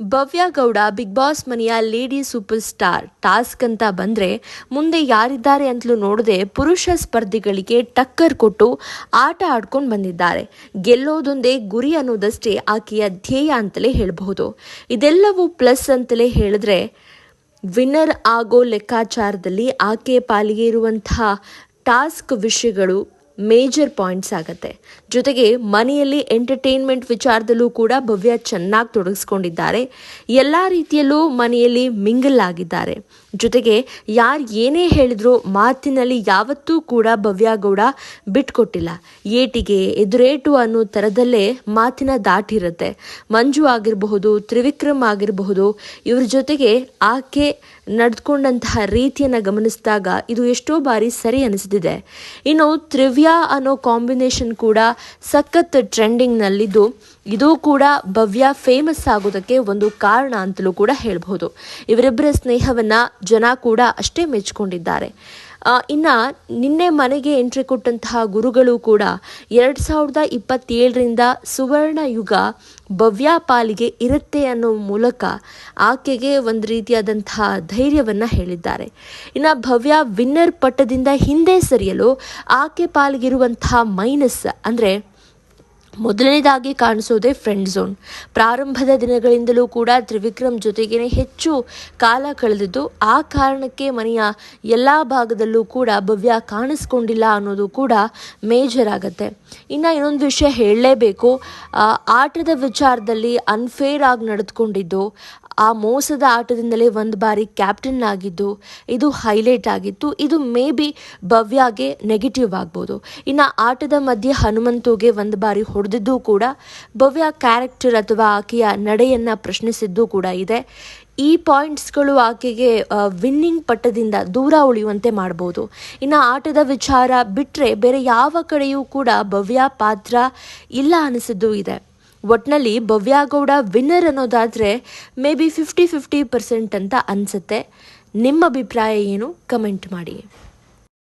ಭವ್ಯ Gowda, big boss ಮನೆಯ lady super star task ಅಂತ ಬಂದರೆ ಮುಂದೆ ಯಾರಿದ್ದಾರೆ ಅಂತಲೂ ನೋಡದೆ ಪುರುಷ ಸ್ಪರ್ಧಿಗಳಿಗೆ ಟಕ್ಕರ್ ಕೊಟ್ಟು ಆಟ ಆಡ್ಕೊಂಡು ಬಂದಿದ್ದಾರೆ. ಗೆಲ್ಲೋದೊಂದೇ ಗುರಿ ಅನ್ನೋದಷ್ಟೇ ಆಕೆಯ ಧ್ಯೇಯ ಅಂತಲೇ ಹೇಳಬಹುದು. ಇದೆಲ್ಲವೂ ಪ್ಲಸ್ ಅಂತಲೇ ಹೇಳಿದ್ರೆ ವಿನ್ನರ್ ಆಗೋ ಲೆಕ್ಕಾಚಾರದಲ್ಲಿ ಆಕೆ ಪಾಲಿಗೆ ಇರುವಂತಹ ಟಾಸ್ಕ್ ವಿಷಯಗಳು ಮೇಜರ್ ಪಾಯಿಂಟ್ಸ್ ಆಗತ್ತೆ. ಜೊತೆಗೆ ಮನೆಯಲ್ಲಿ ಎಂಟರ್ಟೈನ್ಮೆಂಟ್ ವಿಚಾರದಲ್ಲೂ ಕೂಡ ಭವ್ಯ ಚೆನ್ನಾಗಿ ತೊಡಗಿಸ್ಕೊಂಡಿದ್ದಾರೆ. ಎಲ್ಲ ರೀತಿಯಲ್ಲೂ ಮನೆಯಲ್ಲಿ ಮಿಂಗಲ್ ಆಗಿದ್ದಾರೆ. ಜೊತೆಗೆ ಯಾರು ಏನೇ ಹೇಳಿದ್ರು ಮಾತಿನಲ್ಲಿ ಯಾವತ್ತೂ ಕೂಡ ಭವ್ಯ ಗೌಡ ಬಿಟ್ಕೊಟ್ಟಿಲ್ಲ. ಏಟಿಗೆ, ಎದುರೇಟು ಅನ್ನೋ ಥರದಲ್ಲೇ ಮಾತಿನ ದಾಟಿರುತ್ತೆ. ಮಂಜು ಆಗಿರಬಹುದು, ತ್ರಿವಿಕ್ರಮ್ ಆಗಿರಬಹುದು, ಇವ್ರ ಜೊತೆಗೆ ಆಕೆ ನಡೆದುಕೊಂಡಂತಹ ರೀತಿಯನ್ನು ಗಮನಿಸಿದಾಗ ಇದು ಎಷ್ಟೋ ಬಾರಿ ಸರಿ ಅನಿಸ್ತಿದೆ. ಇನ್ನು ತ್ರಿವ್ಯಾ ಅನ್ನೋ ಕಾಂಬಿನೇಷನ್ ಕೂಡ ಸಖತ್ ಟ್ರೆಂಡಿಂಗ್ನಲ್ಲಿದ್ದು ಇದು ಕೂಡ ಭವ್ಯ ಫೇಮಸ್ ಆಗೋದಕ್ಕೆ ಒಂದು ಕಾರಣ ಅಂತಲೂ ಕೂಡ ಹೇಳಬಹುದು. ಇವರಿಬ್ಬರ ಸ್ನೇಹವನ್ನು ಜನ ಕೂಡ ಅಷ್ಟೇ ಮೆಚ್ಕೊಂಡಿದ್ದಾರೆ. ಆ, ಇನ್ನ ನಿನ್ನೆ ಮನೆಗೆ ಎಂಟ್ರಿ ಕೊಟ್ಟಂತಹ ಗುರುಗಳು ಕೂಡ ಎರಡು ಸಾವಿರದ ಇಪ್ಪತ್ತೇಳರಿಂದ ಸುವರ್ಣ ಯುಗ ಭವ್ಯ ಪಾಲಿಗೆ ಇರುತ್ತೆ ಅನ್ನೋ ಮೂಲಕ ಆಕೆಗೆ ಒಂದು ರೀತಿಯಾದಂತಹ ಧೈರ್ಯವನ್ನು ಹೇಳಿದ್ದಾರೆ. ಇನ್ನು ಭವ್ಯ ವಿನ್ನರ್ ಪಟ್ಟದಿಂದ ಹಿಂದೆ ಸರಿಯಲು ಆಕೆ ಪಾಲಿಗಿರುವಂತಹ ಮೈನಸ್ ಅಂದರೆ ಮೊದಲನೇದಾಗಿ ಕಾಣಿಸೋದೇ ಫ್ರೆಂಡ್ ಝೋನ್ ಪ್ರಾರಂಭದ ದಿನಗಳಿಂದಲೂ ಕೂಡ ತ್ರಿವಿಕ್ರಮ್ ಜೊತೆಗೇನೆ ಹೆಚ್ಚು ಕಾಲ ಕಳೆದಿದ್ದು, ಆ ಕಾರಣಕ್ಕೆ ಮನೆಯ ಎಲ್ಲ ಭಾಗದಲ್ಲೂ ಕೂಡ ಭವ್ಯ ಕಾಣಿಸ್ಕೊಂಡಿಲ್ಲ ಅನ್ನೋದು ಕೂಡ ಮೇಜರ್ ಆಗುತ್ತೆ. ಇನ್ನು ಇನ್ನೊಂದು ವಿಷಯ ಹೇಳಲೇಬೇಕು. ಆಟದ ವಿಚಾರದಲ್ಲಿ ಅನ್ಫೇರ್ ಆಗಿ ನಡೆದುಕೊಂಡಿದ್ದು ಆ ಮೋಸದ ಆಟದಿಂದಲೇ ಒಂದು ಬಾರಿ ಕ್ಯಾಪ್ಟನ್ ಆಗಿದ್ದು, ಇದು ಹೈಲೈಟ್ ಆಗಿತ್ತು. ಇದು ಮೇ ಬಿ ಭವ್ಯಾಗೆ ನೆಗೆಟಿವ್ ಆಗ್ಬೋದು. ಇನ್ನು ಆಟದ ಮಧ್ಯೆ ಹನುಮಂತುಗೆ ಒಂದು ಬಾರಿ ಹೊಡೆದಿದ್ದು ಕೂಡ ಭವ್ಯ ಕ್ಯಾರೆಕ್ಟರ್ ಅಥವಾ ಆಕೆಯ ನಡೆಯನ್ನು ಪ್ರಶ್ನಿಸಿದ್ದು ಕೂಡ ಇದೆ. ಈ ಪಾಯಿಂಟ್ಸ್ಗಳು ಆಕೆಗೆ ವಿನ್ನಿಂಗ್ ಪಟ್ಟದಿಂದ ದೂರ ಉಳಿಯುವಂತೆ ಮಾಡ್ಬೋದು. ಇನ್ನು ಆಟದ ವಿಚಾರ ಬಿಟ್ಟರೆ ಬೇರೆ ಯಾವ ಕಡೆಯೂ ಕೂಡ ಭವ್ಯ ಪಾತ್ರ ಇಲ್ಲ ಅನಿಸಿದ್ದು ಇದೆ. ಒಟ್ನಲ್ಲಿ ಭವ್ಯಾಗೌಡ ವಿನ್ನರ್ ಅನ್ನೋದಾದರೆ maybe fifty fifty percent ಅಂತ ಅನಿಸುತ್ತೆ. ನಿಮ್ಮ ಅಭಿಪ್ರಾಯ ಏನು? ಕಮೆಂಟ್ ಮಾಡಿ.